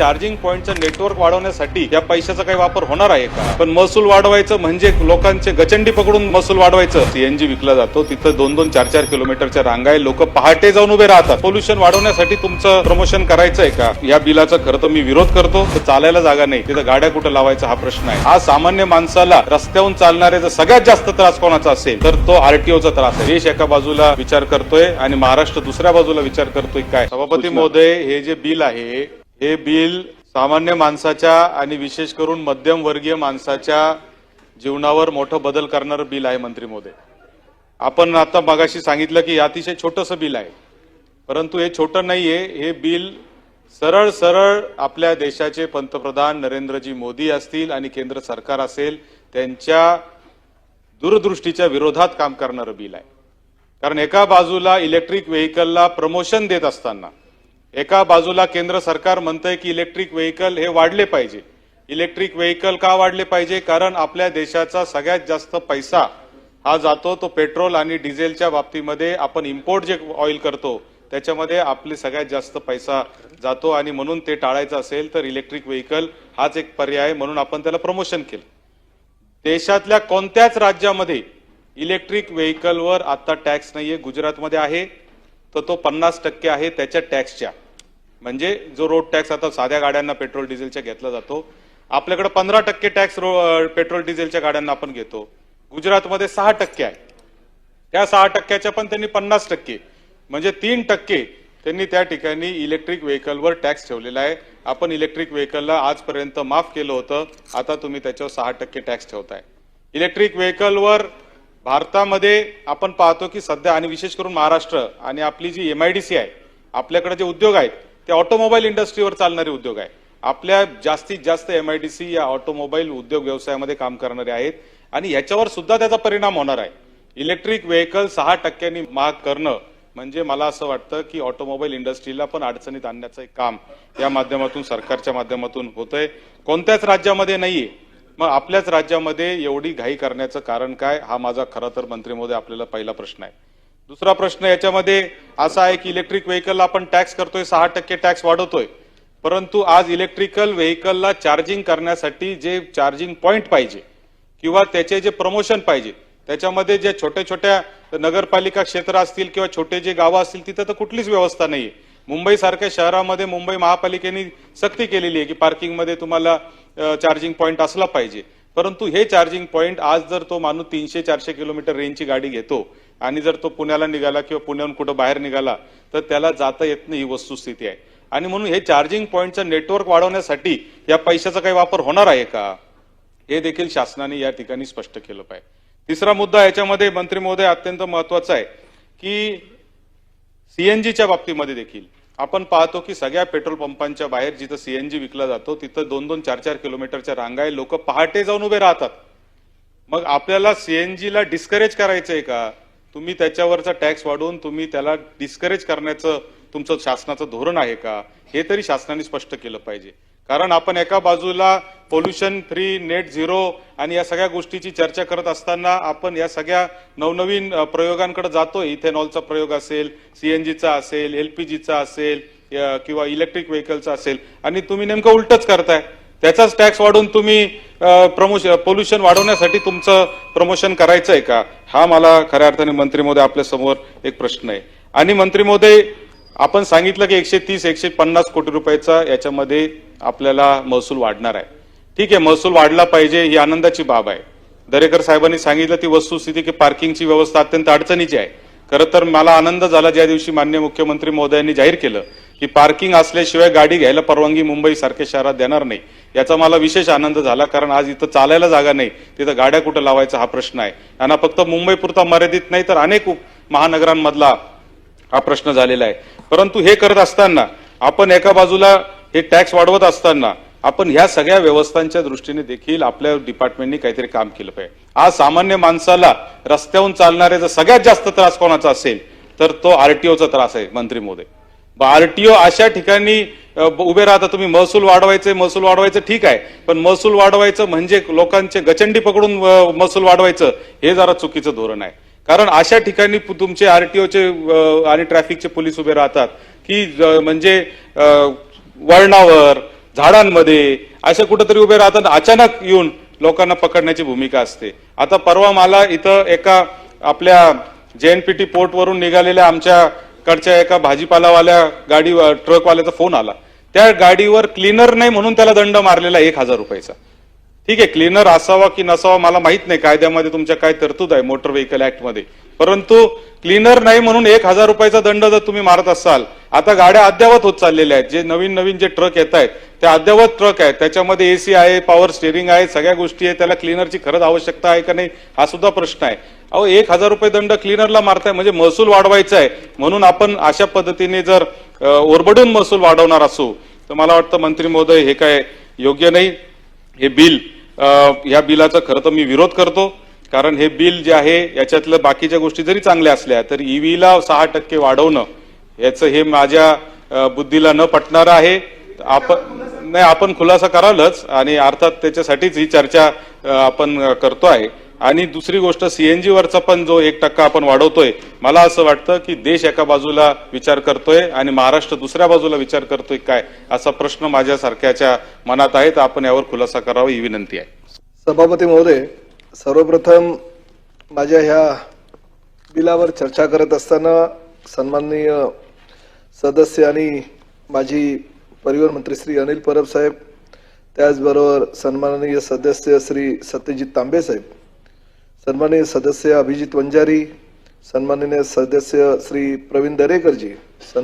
Charging पॉईंटचं network वाढवण्यासाठी या पैशाचा काही वापर होणार आहे का? पण महसूल वाढवायचं म्हणजे लोकांचे गचंडी पकडून महसूल वाढवायचं. सीएनजी विकला जातो तिथं दोन दोन चार चार किलोमीटरच्या रांगा आहे लोक पहाटे जाऊन उभे राहतात. पोल्युशन वाढवण्यासाठी तुमचं प्रमोशन करायचं आहे का? या बिलाचा खरं तर मी विरोध करतो तर चालायला जागा नाही. तिथं गाड्या कुठं लावायचा हा प्रश्न आहे. हा सामान्य माणसाला रस्त्याहून चालणारे जर सगळ्यात जास्त त्रास कोणाचा असेल तर तो आरटीओचा त्रास आहे. देश एका बाजूला विचार करतोय आणि महाराष्ट्र दुसऱ्या बाजूला विचार करतोय काय? सभापती महोदय हे जे बिल आहे हे बिल सामान्य माणसाच्या आणि विशेष करून मध्यमवर्गीय माणसाच्या जीवनावर मोठं बदल करणारं बिल आहे मंत्री मोदी. आपण आता मगाशी सांगितलं की अतिशय छोटंसं बिल आहे. परंतु हे छोटं नाही आहे हे बिल सरळ सरळ आपल्या देशाचे पंतप्रधान नरेंद्रजी मोदी असतील आणि केंद्र सरकार असेल त्यांच्या दूरदृष्टीच्या विरोधात काम करणारं बिल आहे. कारण एका बाजूला इलेक्ट्रिक व्हेकलला प्रमोशन देत असताना एका बाजूला केंद्र सरकार म्हणतंय की इलेक्ट्रिक व्हेकल हे वाढले पाहिजे. इलेक्ट्रिक व्हेकल का वाढले पाहिजे? कारण आपल्या देशाचा सगळ्यात जास्त पैसा हा जातो तो पेट्रोल आणि डिझेलच्या बाबतीमध्ये आपण इम्पोर्ट जे ऑइल करतो त्याच्यामध्ये आपले सगळ्यात जास्त पैसा जातो आणि म्हणून ते टाळायचं असेल तर इलेक्ट्रिक व्हेकल हाच एक पर्याय आहे, म्हणून आपण त्याला प्रमोशन केलं. देशातल्या कोणत्याच राज्यामध्ये इलेक्ट्रिक व्हेकलवर आता टॅक्स नाहीये. गुजरातमध्ये आहे. तर तो पन्नास टक्के आहे त्याच्या टॅक्सच्या. म्हणजे जो रोड टॅक्स आता साध्या गाड्यांना पेट्रोल डिझेलच्या घेतला जातो आपल्याकडे पंधरा टक्के टॅक्स पेट्रोल डिझेलच्या गाड्यांना आपण घेतो. गुजरातमध्ये सहा टक्के आहे. त्या सहा टक्क्याच्या पण त्यांनी पन्नास टक्के. म्हणजे तीन टक्के त्यांनी त्या ठिकाणी इलेक्ट्रिक व्हेकलवर टॅक्स ठेवलेला आहे. आपण इलेक्ट्रिक व्हेकलला आजपर्यंत माफ केलं होतं. आता तुम्ही त्याच्यावर सहा टक्के टॅक्स ठेवताय. इलेक्ट्रिक व्हेकलवर भारतामध्ये आपण पाहतो की सध्या आणि विशेष करून महाराष्ट्र आणि आपली जी एमआयडीसी आहे आपल्याकडे जे उद्योग आहेत ते ऑटोमोबाईल इंडस्ट्रीवर चालणारे उद्योग आहे आपल्या जास्तीत जास्त एमआयडीसी या ऑटोमोबाईल उद्योग व्यवसायामध्ये काम करणारे आहेत आणि याच्यावर सुद्धा त्याचा परिणाम होणार आहे. इलेक्ट्रिक व्हेकल सहा टक्क्यांनी महाग करणं म्हणजे मला असं वाटतं की ऑटोमोबाईल इंडस्ट्रीला पण अडचणीत आणण्याचं एक काम या माध्यमातून सरकारच्या माध्यमातून होतंय. कोणत्याच राज्यामध्ये नाहीये. मग आपल्याच राज्यामध्ये एवढी घाई करण्याचं कारण काय? हा माझा खरा तर मंत्री महोदय आपल्याला पहिला प्रश्न आहे. दुसरा प्रश्न याच्यामध्ये असा आहे की इलेक्ट्रिक व्हेकलला आपण टॅक्स करतोय सहा टक्के टॅक्स वाढवतोय. परंतु आज इलेक्ट्रिकल व्हेकलला चार्जिंग करण्यासाठी जे चार्जिंग पॉइंट पाहिजे किंवा त्याचे जे प्रमोशन पाहिजे त्याच्यामध्ये जे छोट्या छोट्या नगरपालिका क्षेत्र असतील किंवा छोटे जे गावं असतील तिथं तर कुठलीच व्यवस्था नाहीये. मुंबईसारख्या शहरामध्ये मुंबई महापालिकेने सक्ती केलेली आहे की पार्किंगमध्ये तुम्हाला चार्जिंग पॉईंट असला पाहिजे. परंतु हे चार्जिंग पॉईंट आज जर तो माणूस तीनशे चारशे किलोमीटर रेंजची गाडी घेतो आणि जर तो पुण्याला निघाला किंवा पुण्याहून कुठं बाहेर निघाला तर त्याला जाता येत नाही ही वस्तुस्थिती आहे. आणि म्हणून हे चार्जिंग पॉईंटचं नेटवर्क वाढवण्यासाठी या पैशाचा काही वापर होणार आहे का? हे देखील शासनाने या ठिकाणी स्पष्ट केलं पाहिजे. तिसरा मुद्दा याच्यामध्ये मंत्री महोदय अत्यंत महत्त्वाचा आहे की सीएनजीच्या बाबतीमध्ये देखील आपण पाहतो की सगळ्या पेट्रोल पंपांच्या बाहेर जिथं सीएनजी विकला जातो तिथं दोन दोन चार चार किलोमीटरच्या रांगा आहे लोक पहाटे जाऊन उभे राहतात. मग आपल्याला सीएनजीला डिस्करेज करायचंय का? तुम्ही त्याच्यावरचा टॅक्स वाढवून तुम्ही त्याला डिस्करेज करण्याचं तुमचं शासनाचं धोरण आहे का? हे तरी शासनाने स्पष्ट केलं पाहिजे. कारण आपण एका बाजूला पोल्युशन फ्री नेट झिरो आणि या सगळ्या गोष्टीची चर्चा करत असताना आपण या सगळ्या नवनवीन प्रयोगांकडे जातोय. इथेनॉलचा प्रयोग असेल सीएनजीचा असेल एलपीजीचा असेल किंवा इलेक्ट्रिक व्हेकलचा असेल. आणि तुम्ही नेमकं उलटच करताय. त्याचाच टॅक्स वाढवून तुम्ही प्रमोशन पोल्युशन वाढवण्यासाठी तुमचं प्रमोशन करायचं आहे का? हा मला खऱ्या अर्थाने मंत्री महोदय आपल्यासमोर एक प्रश्न आहे. आणि मंत्री महोदय आपण सांगितलं की एकशे तीस एकशे पन्नास कोटी रुपयाचा याच्यामध्ये आपल्याला महसूल वाढणार आहे. ठीक आहे महसूल वाढला पाहिजे ही आनंदाची बाब आहे. दरेकर साहेबांनी सांगितलं ती वस्तुस्थिती की पार्किंगची व्यवस्था अत्यंत अडचणीची आहे. खरं तर मला आनंद झाला ज्या दिवशी मान्य मुख्यमंत्री महोदयांनी जाहीर केलं की पार्किंग असल्याशिवाय गाडी घ्यायला परवानगी मुंबई सारख्या शहरात देणार नाही. याचा मला विशेष आनंद झाला कारण आज इथं चालायला जागा नाही. तिथं गाड्या कुठं लावायचा हा प्रश्न आहे. यांना फक्त मुंबई पुरता मर्यादित नाही तर अनेक महानगरांमधला हा प्रश्न झालेला आहे. परंतु हे करत असताना आपण एका बाजूला हे टॅक्स वाढवत असताना आपण ह्या सगळ्या व्यवस्थांच्या दृष्टीने देखील आपल्या डिपार्टमेंटनी काहीतरी काम केलं पाहिजे. आज सामान्य माणसाला रस्त्याहून चालणारे जर सगळ्यात जास्त त्रास कोणाचा असेल तर तो आरटीओचा त्रास आहे मंत्री मोदी. आरटीओ अशा ठिकाणी उभे राहता तुम्ही महसूल वाढवायचे महसूल वाढवायचं ठीक आहे पण महसूल वाढवायचं म्हणजे लोकांचे गचंडी पकडून महसूल वाढवायचं हे जरा चुकीचं धोरण आहे. कारण अशा ठिकाणी तुमचे आरटीओचे आणि ट्रॅफिकचे पोलीस उभे राहतात की म्हणजे वळणावर झाडांमध्ये असे कुठेतरी उभे राहतात. अचानक येऊन लोकांना पकडण्याची भूमिका असते. आता परवा मला इथं एका आपल्या जेएनपीटी पोर्टवरून निघालेल्या आमच्याकडच्या एका भाजीपालावाल्या गाडी ट्रकवाल्याचा फोन आला. त्या गाडीवर क्लीनर नाही म्हणून त्याला दंड मारलेला एक हजार रुपयाचा. ठीक आहे क्लीनर असावा की नसावा मला माहीत नाही. कायद्यामध्ये तुमच्या काय तरतूद आहे मोटर व्हेकल ऍक्टमध्ये परंतु क्लीनर नाही म्हणून एक हजार रुपयाचा दंड जर तुम्ही मारत असाल आता गाड्या अद्यावत होत चाललेल्या आहेत. जे नवीन नवीन जे ट्रक येत आहेत ते अद्यावत ट्रक आहेत. त्याच्यामध्ये एसी आहे पॉवर स्टेअरिंग आहे सगळ्या गोष्टी आहेत. त्याला क्लीनरची खरंच आवश्यकता आहे का नाही हा सुद्धा प्रश्न आहे. अहो एक हजार रुपये दंड क्लीनरला मारताय म्हणजे महसूल वाढवायचा आहे म्हणून आपण अशा पद्धतीने जर ओरबडून महसूल वाढवणार असू तर मला वाटतं मंत्री महोदय हे काय योग्य नाही. हे बिल ह्या या बिलाचा खरं तर मी विरोध करतो. कारण हे बिल जे आहे याच्यातलं बाकीच्या गोष्टी जरी चांगल्या असल्या तर ईव्हीला सहा टक्के वाढवणं याचं हे माझ्या बुद्धीला न पटणारं आहे. आपण नाही आपण खुलासा करालच आणि अर्थात त्याच्यासाठीच ही चर्चा आपण करतो आहे. आणि दुसरी गोष्ट सीएनजी वरचा पण जो एक टक्का आपण वाढवतोय मला असं वाटतं की देश एका बाजूला विचार करतोय आणि महाराष्ट्र दुसऱ्या बाजूला विचार करतोय काय असा प्रश्न माझ्यासारख्याच्या मनात आहे तर आपण यावर खुलासा करावा ही विनंती आहे. सभापती महोदय सर्वप्रथम माझ्या ह्या बिलावर चर्चा करत असताना सन्माननीय सदस्य आणि माजी परिवहन मंत्री श्री अनिल परब साहेब त्याचबरोबर सन्माननीय सदस्य श्री सत्यजित तांबे साहेब सन्माननीय सदस्य अभिजित वंजारी सन्माननीय सदस्य श्री प्रवीण दरेकरजी सन्माननीय